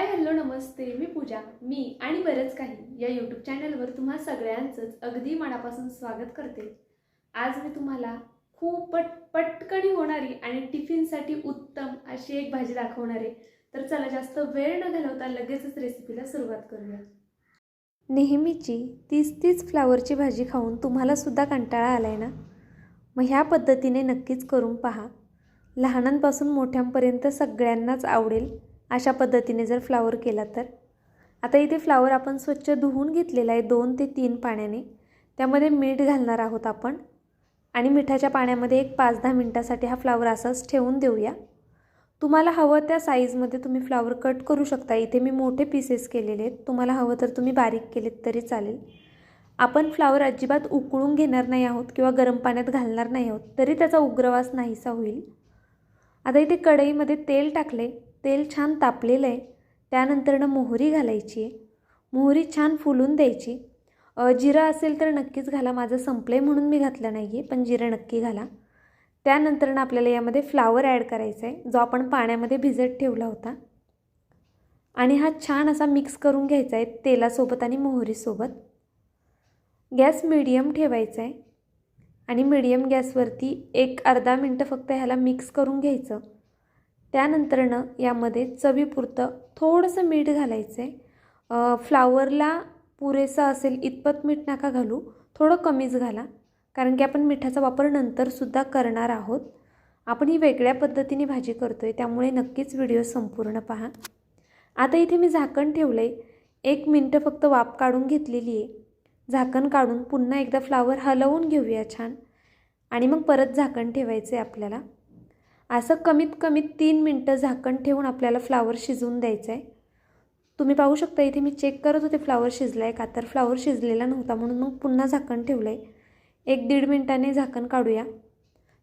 Hi hello नमस्ते. मी पूजा. मी आणि बरंच काही या यूट्यूब चॅनलवर तुम्हा सगळ्यांचंच अगदी मनापासून स्वागत करते. आज मी तुम्हाला खूप पट पटकणी होणारी आणि टिफिनसाठी उत्तम अशी एक भाजी दाखवणार आहे. तर चला जास्त वेळ न घालवता लगेचच रेसिपीला सुरुवात करूया. नेहमीची तीच तीच फ्लावरची भाजी खाऊन तुम्हालासुद्धा कंटाळा आला आहे ना? मग ह्या पद्धतीने नक्कीच करून पहा. लहानांपासून मोठ्यांपर्यंत सगळ्यांनाच आवडेल अशा पद्धतीने जर फ्लावर केला तर. आता इथे फ्लावर आपण स्वच्छ धुवून घेतलेला आहे दोन ते तीन पाण्याने. त्यामध्ये मीठ घालणार आहोत आपण. आणि मिठाच्या पाण्यामध्ये एक पाच दहा मिनटासाठी हा फ्लावर असाच ठेवून देऊया. तुम्हाला हवं त्या साईजमध्ये तुम्ही फ्लावर कट करू शकता. इथे मी मोठे पीसेस केलेले आहेत. तुम्हाला हवं तर तुम्ही बारीक केलेत तरी चालेल. आपण फ्लावर अजिबात उकळून घेणार नाही आहोत किंवा गरम पाण्यात घालणार नाही आहोत. तरी त्याचा उग्रवास नाहीसा होईल. आता इथे कढईमध्ये तेल टाकले तेल छान तापलेलं आहे. त्यानंतरनं मोहरी घालायची आहे. मोहरी छान फुलून द्यायची. जिरं असेल तर नक्कीच घाला. माझं संपलं आहे म्हणून मी घातलं नाही आहे पण जिरं नक्की घाला. त्यानंतरनं आपल्याला यामध्ये फ्लावर ॲड करायचा आहे जो आपण पाण्यामध्ये भिजत ठेवला होता. आणि हा छान असा मिक्स करून घ्यायचा आहे तेलासोबत आणि मोहरीसोबत. गॅस मिडियम ठेवायचा आहे. आणि मिडियम गॅसवरती एक अर्धा मिनटं फक्त ह्याला मिक्स करून घ्यायचं. त्यानंतरनं यामध्ये चवीपुरतं थोडंसं मीठ घालायचं आहे फ्लावरला पुरेसं असेल इतपत मीठ नका घालू थोडं कमीच घाला. कारण की आपण मिठाचा वापर नंतरसुद्धा करणार आहोत. आपण ही वेगळ्या पद्धतीने भाजी करतो आहे त्यामुळे नक्कीच व्हिडिओ संपूर्ण पहा. आता इथे मी झाकण ठेवलं आहे एक मिनटं फक्त वाफ काढून घेतलेली आहे. झाकण काढून पुन्हा एकदा फ्लावर हलवून घेऊया छान. आणि मग परत झाकण ठेवायचं आहे आपल्याला. असं कमीत कमी तीन मिनटं झाकण ठेवून आपल्याला फ्लावर शिजवून द्यायचं आहे तुम्ही पाहू शकता इथे मी चेक करत होते फ्लावर शिजला आहे का तर फ्लावर शिजलेला नव्हता म्हणून मग पुन्हा झाकण ठेवलं आहे एक दीड मिनटाने झाकण काढूया.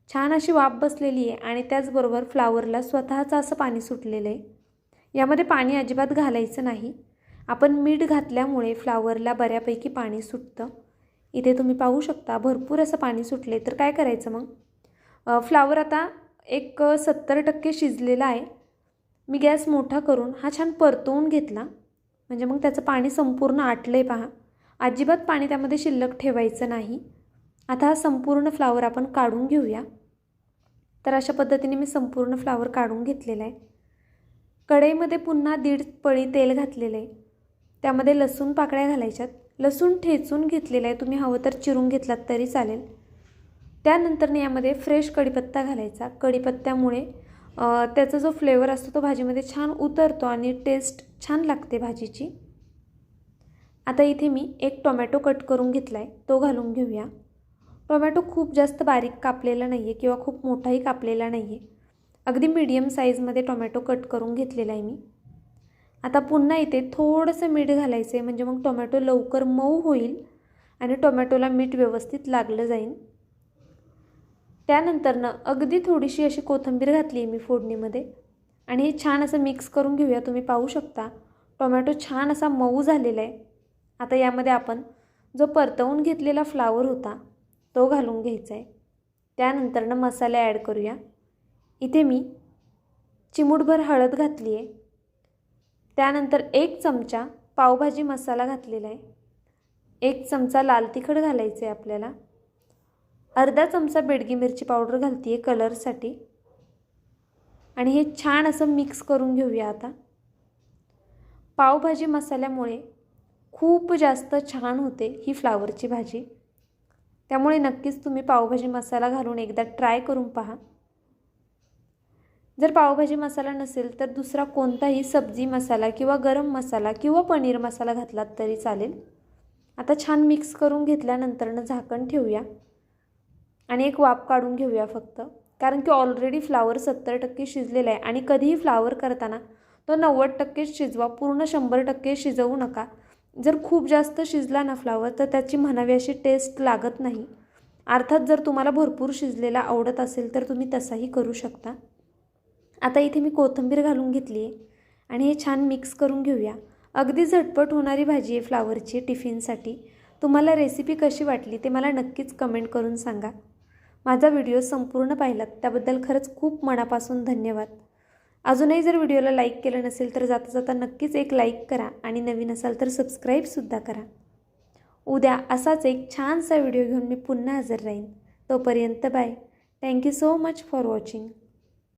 छान अशी वाफ बसलेली आहे आणि त्याचबरोबर फ्लावरला स्वतःचं असं पाणी सुटलेलं आहे. यामध्ये पाणी अजिबात घालायचं नाही. आपण मीठ घातल्यामुळे फ्लावरला बऱ्यापैकी पाणी सुटतं. इथे तुम्ही पाहू शकता भरपूर असं पाणी सुटले तर काय करायचं मग? फ्लावर आता एक सत्तर टक्के शिजलेला आहे. मी गॅस मोठा करून हा छान परतवून घेतला. म्हणजे मग त्याचं पाणी संपूर्ण आटलं आहे पहा. अजिबात पाणी त्यामध्ये शिल्लक ठेवायचं नाही. आता हा संपूर्ण फ्लावर आपण काढून घेऊया. तर अशा पद्धतीने मी संपूर्ण फ्लावर काढून घेतलेला आहे. कढईमध्ये पुन्हा दीड पळी तेल घातलेलं आहे. त्यामध्ये लसूण पाकळ्या घालायच्यात. लसूण ठेचून घेतलेलं आहे. तुम्ही हवं तर चिरून घेतलात तरी चालेल. त्यानंतर यामध्ये फ्रेश कढीपत्ता घालायचा. कढीपत्त्यामुळे त्याचा जो फ्लेवर असतो तो भाजीमध्ये छान उतरतो आणि टेस्ट छान लागते भाजीची. आता इथे मी एक टोमॅटो कट करून घेतला आहे तो घालून घेऊया. टोमॅटो खूप जास्त बारीक कापलेला नाही आहे किंवा खूप मोठाही कापलेला नाही आहे अगदी मीडियम साईजमध्ये टोमॅटो कट करून घेतलेला आहे मी. आता पुन्हा इथे थोडंसं मीठ घालायचं आहे म्हणजे मग टोमॅटो लवकर मऊ होईल आणि टोमॅटोला मीठ व्यवस्थित लागलं जाईल. त्यानंतरनं अगदी थोडीशी अशी कोथिंबीर घातली आहे मी फोडणीमध्ये. आणि हे छान असं मिक्स करून घेऊया. तुम्ही पाहू शकता. टोमॅटो छान असा मऊ झालेला आहे. आता यामध्ये आपण जो परतवून घेतलेला फ्लावर होता तो घालून घ्यायचा आहे. त्यानंतरनं मसाले ॲड करूया. इथे मी चिमूटभर हळद घातली आहे. त्यानंतर एक चमचा पावभाजी मसाला घातलेला आहे. एक चमचा लाल तिखट घालायचं आहे आपल्याला. अर्धा चमचा बेडगी मिरची पावडर घालते आहे कलरसाठी. आणि हे छान असं मिक्स करून घेऊया आता. पावभाजी मसाल्यामुळे खूप जास्त छान होते ही फ्लावरची भाजी. त्यामुळे नक्कीच तुम्ही पावभाजी मसाला घालून एकदा ट्राय करून पहा. जर पावभाजी मसाला नसेल तर दुसरा कोणताही सब्जी मसाला किंवा गरम मसाला किंवा पनीर मसाला घातलात तरी चालेल. आता छान मिक्स करून घेतल्यानंतरनं झाकण ठेवूया. आणि एक वाफ काढून घेऊया फक्त. कारण की ऑलरेडी फ्लावर सत्तर टक्के शिजलेला आहे आणि कधीही फ्लावर करताना तो नव्वद टक्केच शिजवा पूर्ण शंभर टक्के शिजवू नका. जर खूप जास्त शिजला ना फ्लावर तर त्याची म्हणावी अशी टेस्ट लागत नाही. अर्थात जर तुम्हाला भरपूर शिजलेला आवडत असेल तर तुम्ही तसाही करू शकता. आता इथे मी कोथिंबीर घालून घेतली आहे आणि हे छान मिक्स करून घेऊया. अगदी झटपट होणारी भाजी आहे फ्लावरची टिफिनसाठी. तुम्हाला रेसिपी कशी वाटली ते मला नक्कीच कमेंट करून सांगा. माझा व्हिडिओ संपूर्ण पाहिलात त्याबद्दल खरंच खूप मनापासून धन्यवाद. अजूनही जर व्हिडिओला लाईक केलं नसेल तर जाता जाता नक्कीच एक लाईक करा आणि नवीन असाल तर सबस्क्राईबसुद्धा करा. उद्या असाच एक छानसा व्हिडिओ घेऊन मी पुन्हा हजर राहीन. तोपर्यंत bye thank you so much for watching